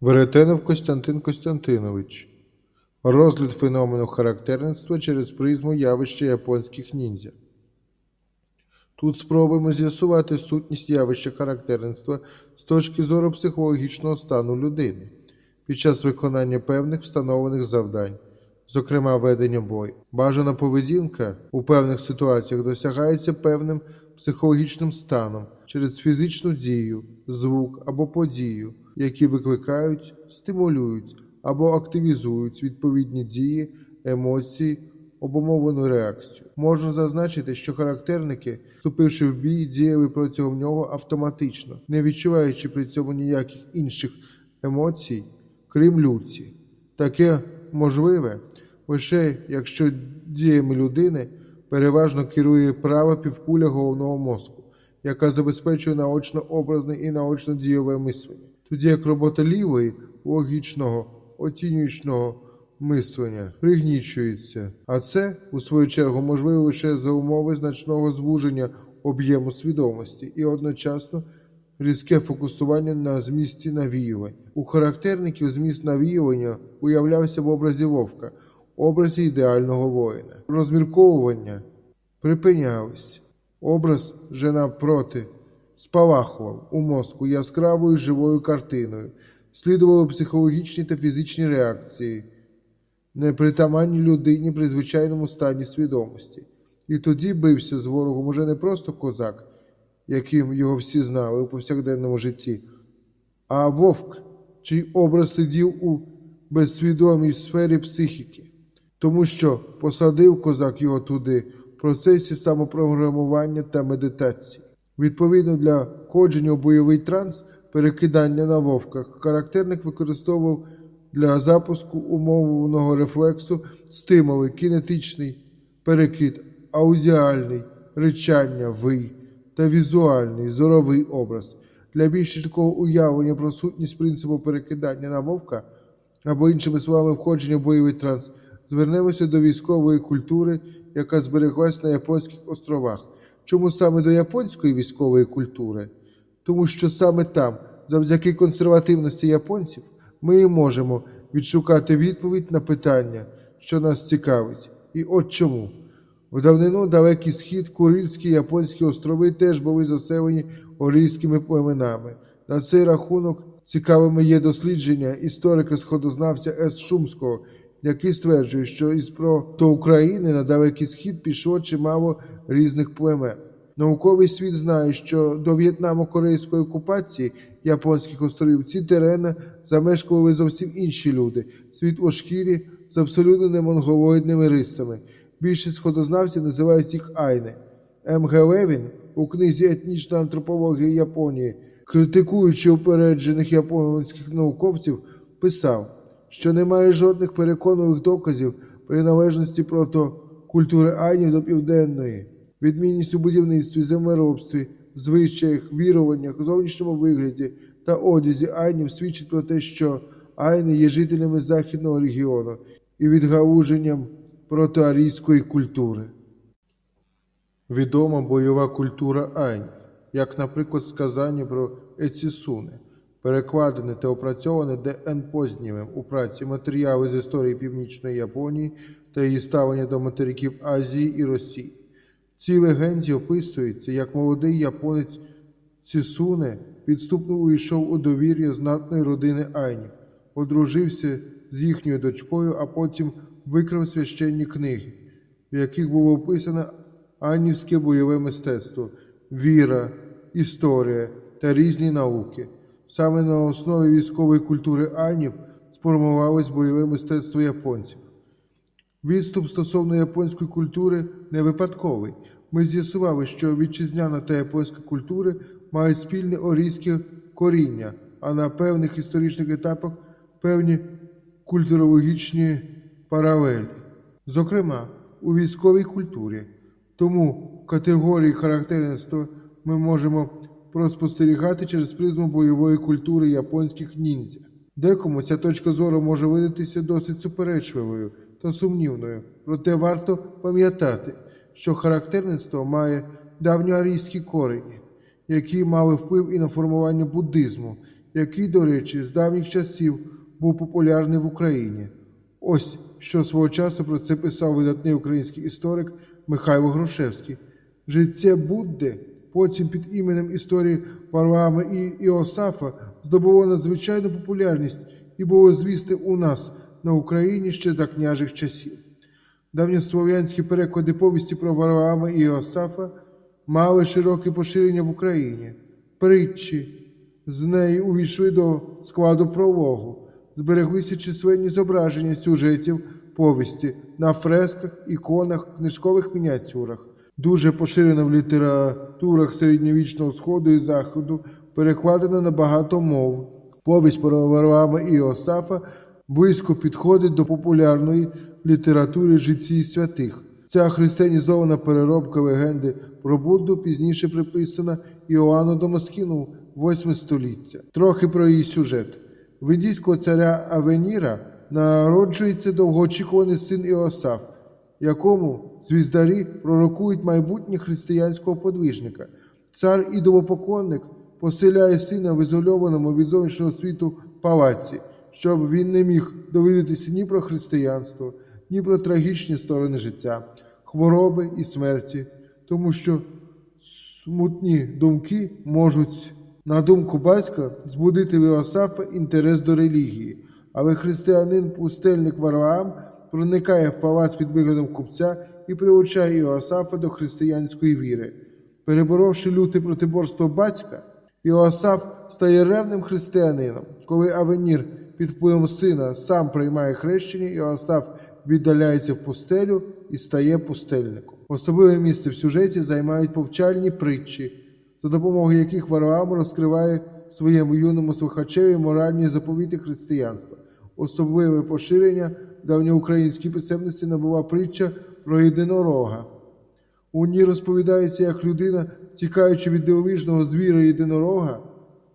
Веретенов Костянтин Костянтинович. Розгляд феномену характерництва через призму явища японських ніндзя. Тут спробуємо з'ясувати сутність явища характерництва з точки зору психологічного стану людини під час виконання певних встановлених завдань, зокрема ведення бою. Бажана поведінка у певних ситуаціях досягається певним психологічним станом через фізичну дію, звук або подію, які викликають, стимулюють або активізують відповідні дії, емоції, обумовлену реакцію. Можна зазначити, що характерники, вступивши в бій, діяли протягом нього автоматично, не відчуваючи при цьому ніяких інших емоцій, крім люті. Таке можливе лише якщо діями людини переважно керує права півкуля головного мозку, яка забезпечує наочно-образне і наочно-дійове мислення. Тоді як робота лівої, логічного, оцінюючного мислення пригнічується, а це, у свою чергу, можливо лише за умови значного звуження об'єму свідомості і одночасно різке фокусування на змісті навіювання. У характерників зміст навіювання уявлявся в образі вовка, образі ідеального воїна. Розмірковування припинялись. Образ же навпроти спалахував у мозку яскравою живою картиною, слідували психологічні та фізичні реакції, непритаманні людині при звичайному стані свідомості. І тоді бився з ворогом уже не просто козак, яким його всі знали у повсякденному житті, а вовк, чий образ сидів у безсвідомій сфері психіки, тому що посадив козак його туди в процесі самопрограмування та медитації. Відповідно для входження у бойовий транс, перекидання на вовках, характерник використовував для запуску умовного рефлексу стимули кінетичний перекид, аудіальний, речання, вий та візуальний зоровий образ. Для більш чіткого уявлення про сутність принципу перекидання на вовка або іншими словами входження в бойовий транс, звернемося до військової культури, яка збереглась на японських островах. Чому саме до японської військової культури? Тому що саме там, завдяки консервативності японців, ми і можемо відшукати відповідь на питання, що нас цікавить. І от чому. В давнину далекий схід, Курильські японські острови теж були заселені орійськими племенами. На цей рахунок цікавими є дослідження історика сходознавця С. Шумського, який стверджує, що із про України на далекий схід пішло чимало різних племен. Науковий світ знає, що до в'єтнамо-корейської окупації японських островів ці терени замешкували зовсім інші люди, світлошкірі з абсолютно немонголоїдними рисами. Більшість сходознавців називають їх айне. М. Г. Левін у книзі Етнічна антропологія Японії, критикуючи упереджених японських науковців, писав, що немає жодних переконливих доказів приналежності протокультури айнів до південної. Відмінність у будівництві, землеробстві, звичаях, віруваннях, зовнішньому вигляді та одязі айнів свідчить про те, що айни є жителями західного регіону і відгалуженням протоарійської культури. Відома бойова культура айнів, як, наприклад, сказання про Ецісуне, перекладене та опрацьоване Д.Н. Познєвим у праці матеріали з історії Північної Японії та її ставлення до материків Азії і Росії. В цій легенді описується, як молодий японець Цісуне підступно увійшов у довір'я знатної родини Айнів, одружився з їхньою дочкою, а потім викрав священні книги, в яких було описано айнівське бойове мистецтво, віра, історія та різні науки. Саме на основі військової культури айнів сформувалось бойове мистецтво японців. Відступ стосовно японської культури не випадковий. Ми з'ясували, що вітчизняна та японська культури мають спільне орійське коріння, а на певних історичних етапах певні культурологічні паралелі. Зокрема, у військовій культурі. Тому категорії характерництва ми можемо проспостерігати через призму бойової культури японських ніндзя. Декому ця точка зору може видатися досить суперечливою та сумнівною, проте варто пам'ятати, що характерництво має давньоарійські корені, які мали вплив і на формування буддизму, який, до речі, з давніх часів був популярний в Україні. Ось що свого часу про це писав видатний український історик Михайло Грушевський. Життя Будди, потім під іменем історії Варвами і Іосафа, здобуло надзвичайну популярність і було звісне у нас на Україні ще за княжих часів. Давньослов'янські переклади повісті про Варваама і Іосафа мали широке поширення в Україні. Притчі з неї увійшли до складу прологу, збереглися численні зображення сюжетів повісті на фресках, іконах, книжкових мініатюрах. Дуже поширена в літературах середньовічного сходу і заходу, перекладена на багато мов. Повість про Варваама і Іосафа близько підходить до популярної літератури житті святих. Ця християнізована переробка легенди про Будду пізніше приписана Іоанну Домоскіну 8 століття. Трохи про її сюжет. В індійського царя Авеніра народжується довгоочікуваний син Іосаф, якому звіздарі пророкують майбутнє християнського подвижника. Цар ідолопоклонник поселяє сина в ізольованому від зовнішнього світу палаці, щоб він не міг довідатися ні про християнство, ні про трагічні сторони життя, хвороби і смерті, тому що смутні думки можуть, на думку батька, збудити в Іосафа інтерес до релігії, але християнин пустельник Варваам проникає в палац під виглядом купця і приучає Іосафа до християнської віри. Переборовши люте протиборство батька, Іосаф стає ревним християнином. Коли Авенір під впливом сина сам приймає хрещення, Іосаф віддаляється в пустелю і стає пустельником. Особливе місце в сюжеті займають повчальні притчі, за допомогою яких Вараам розкриває своєму юному слухачеві моральні заповіти християнства. Особливе поширення давньоукраїнській писемності набула притча про єдинорога. У ній розповідається, як людина, тікаючи від дивовижного звіра єдинорога,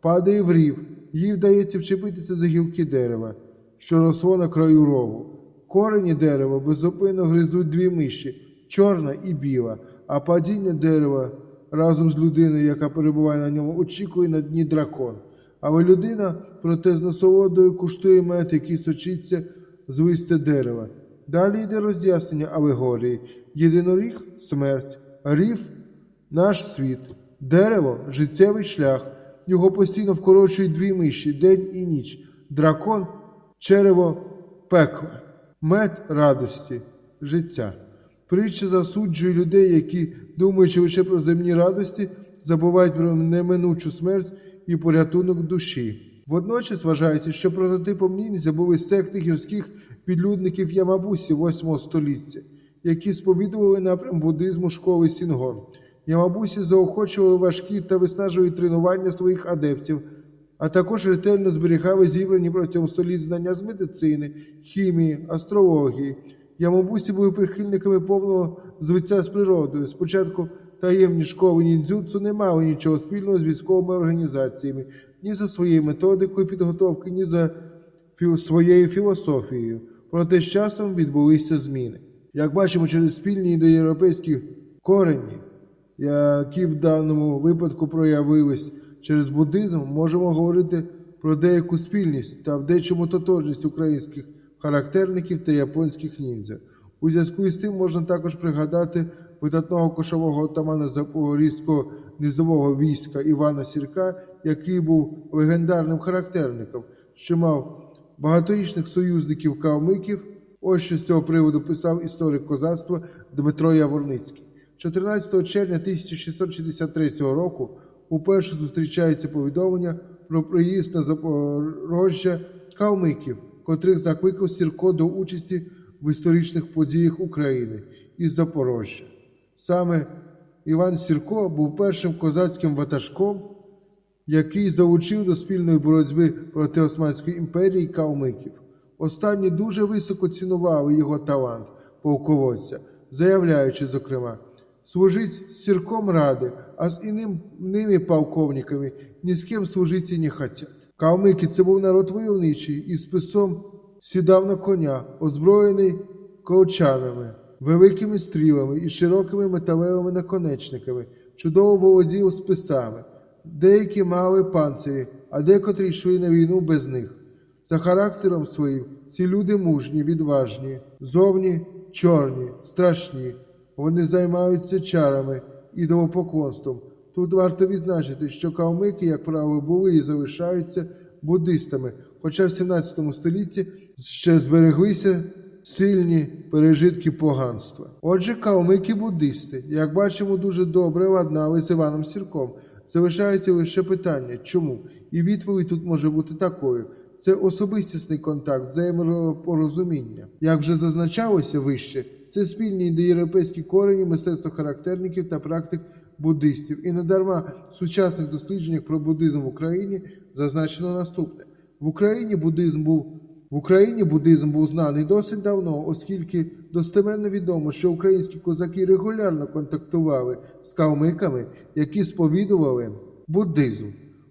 падає в рів, їй вдається вчепитися за гілки дерева, що росло на краю рову. Корені дерева беззупинно гризуть дві миші чорна і біла, а падіння дерева разом з людиною, яка перебуває на ньому, очікує на дні дракон. Але людина, проте з насолодою куштує мед, який сочиться з дерева. Далі йде роз'яснення алегорії. Єдиноріг смерть, рів наш світ, дерево життєвий шлях. Його постійно вкорочують дві миші день і ніч. Дракон черево пекла, мед радості, життя. Притча засуджує людей, які, думаючи лише про земні радості, забувають про неминучу смерть і порятунок душі. Водночас вважається, що прототипом ніндзя були секти гірських підлюдників Ямабусі 8 століття, які сповідували напрям буддизму школи Сінгон. Ямабусі заохочували важкі та виснажливі тренування своїх адептів, а також ретельно зберігали зібрані протягом століть знання з медицини, хімії, астрології. Ямабусі були прихильниками повного звиття з природою. Спочатку таємні школи ніндзюцу не мали нічого спільного з військовими організаціями, ні за своєю методикою підготовки, ні за своєю філософією. Проте з часом відбулися зміни. Як бачимо, через спільні індоєвропейські корені, які в даному випадку проявились через буддизм, можемо говорити про деяку спільність та в дечому тотожність українських характерників та японських ніндзя. У зв'язку із цим можна також пригадати видатного кошового отамана Запорізького низового війська Івана Сірка, який був легендарним характерником, що мав багаторічних союзників калмиків. Ось що з цього приводу писав історик козацтва Дмитро Яворницький. 14 червня 1663 року уперше зустрічається повідомлення про приїзд на Запорожжя калмиків, котрих закликав Сірко до участі в історичних подіях України із Запорожжя. Саме Іван Сірко був першим козацьким ватажком, який залучив до спільної боротьби проти Османської імперії калмиків. Останні дуже високо цінували його талант полководця, заявляючи, зокрема, служить з сірком ради, а з іними полковниками ні з ким служити не хотять. Калмики це був народ войовничий і списом сідав на коня, озброєний колчанами, великими стрілами і широкими металевими наконечниками, чудово володів списами. Деякі мали панцирі, а декотрі йшли на війну без них. За характером своїм ці люди мужні, відважні, зовні чорні, страшні. Вони займаються чарами, ідолопоклонством. Тут варто відзначити, що калмики, як правило, були і залишаються буддистами, хоча в 17 столітті ще збереглися сильні пережитки поганства. Отже, калмики буддисти, як бачимо, дуже добре ладнали з Іваном Сірком. Залишається лише питання, чому? І відповідь тут може бути такою. Це особистісний контакт, взаємопорозуміння. Як вже зазначалося вище, це спільні індоєвропейські корені мистецтва характерників та практик буддистів. І недарма в сучасних дослідженнях про буддизм в Україні зазначено наступне: в Україні буддизм був в Україні буддизм був знаний досить давно, оскільки достеменно відомо, що українські козаки регулярно контактували з калмиками, які сповідували буддизм.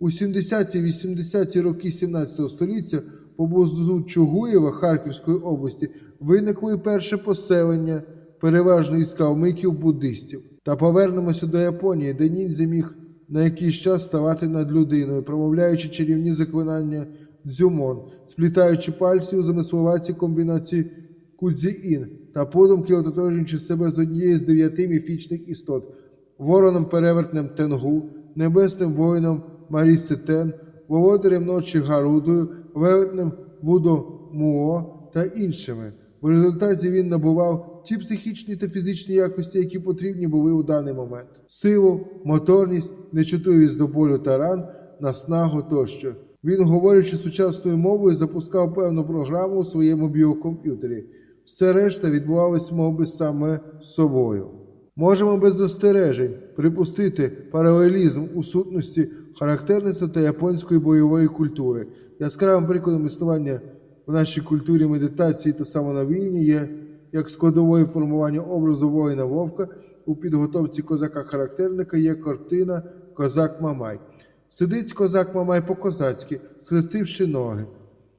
У 70-80-ті роки 17 століття поблизу Чугуєва Харківської області виникли перше поселення, переважно із калмиків буддистів. Та повернемося до Японії, де ніндзя міг на якийсь час ставати над людиною, промовляючи чарівні заклинання дзюмон, сплітаючи пальці у замисловаті комбінації кудзі-ін та подумки ототожнюючи себе з однією з дев'яти міфічних істот вороном перевертнем Тенгу, небесним воїном Марісетен, володарем ночі Гарудою, велетнем Будо Муо та іншими. В результаті він набував ті психічні та фізичні якості, які потрібні були у даний момент: силу, моторність, нечутливість до болю та ран, наснагу тощо. Він, говорячи сучасною мовою, запускав певну програму у своєму біокомп'ютері. Все решта відбувалось мов би саме собою. Можемо без застережень припустити паралелізм у сутності характерництва та японської бойової культури. Яскравим прикладом існування в нашій культурі медитації та самонавіяння є як складовою формування образу воїна Вовка у підготовці козака-характерника є картина Козак Мамай. Сидить козак Мамай по-козацьки, схрестивши ноги,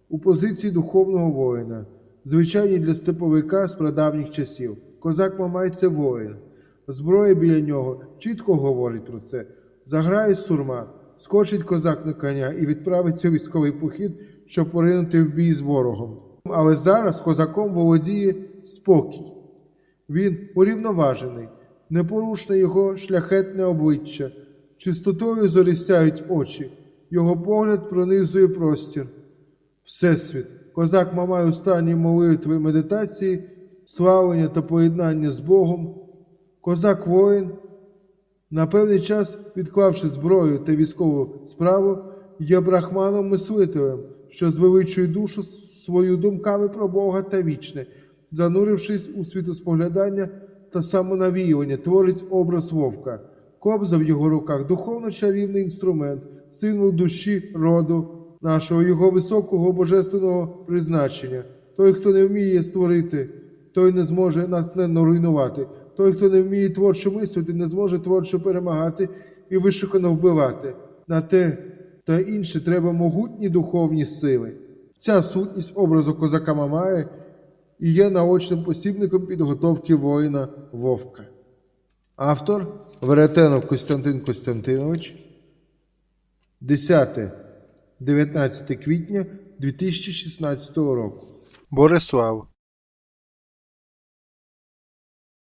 у позиції духовного воїна, звичайні для степовика з прадавніх часів. Козак Мамай це воїн. Зброя біля нього чітко говорить про це. Заграє сурма, скочить козак на коня і відправиться у військовий похід, щоб поринути в бій з ворогом. Але зараз козаком володіє спокій. Він урівноважений, непорушне його шляхетне обличчя, чистотою зорістяють очі, його погляд пронизує простір. Всесвіт, козак Мамай у стані молитви медитації, славлення та поєднання з Богом, козак воїн, на певний час відклавши зброю та військову справу, є брахманом мислителем, що звеличує душу свою думками про Бога та вічне, занурившись у світоспоглядання та самонавіювання, творить образ вовка. Кобза в його руках духовно чарівний інструмент, символ душі роду нашого, його високого божественного призначення. Той, хто не вміє створити, той не зможе натхненно руйнувати. Той, хто не вміє творчо мислити, не зможе творчо перемагати і вишукано вбивати. На те та інше треба могутні духовні сили. Ця сутність образу козака Мамая і є наочним посібником підготовки воїна Вовка. Автор Веретенов Костянтин Костянтинович 10-19 квітня 2016 року. Борислав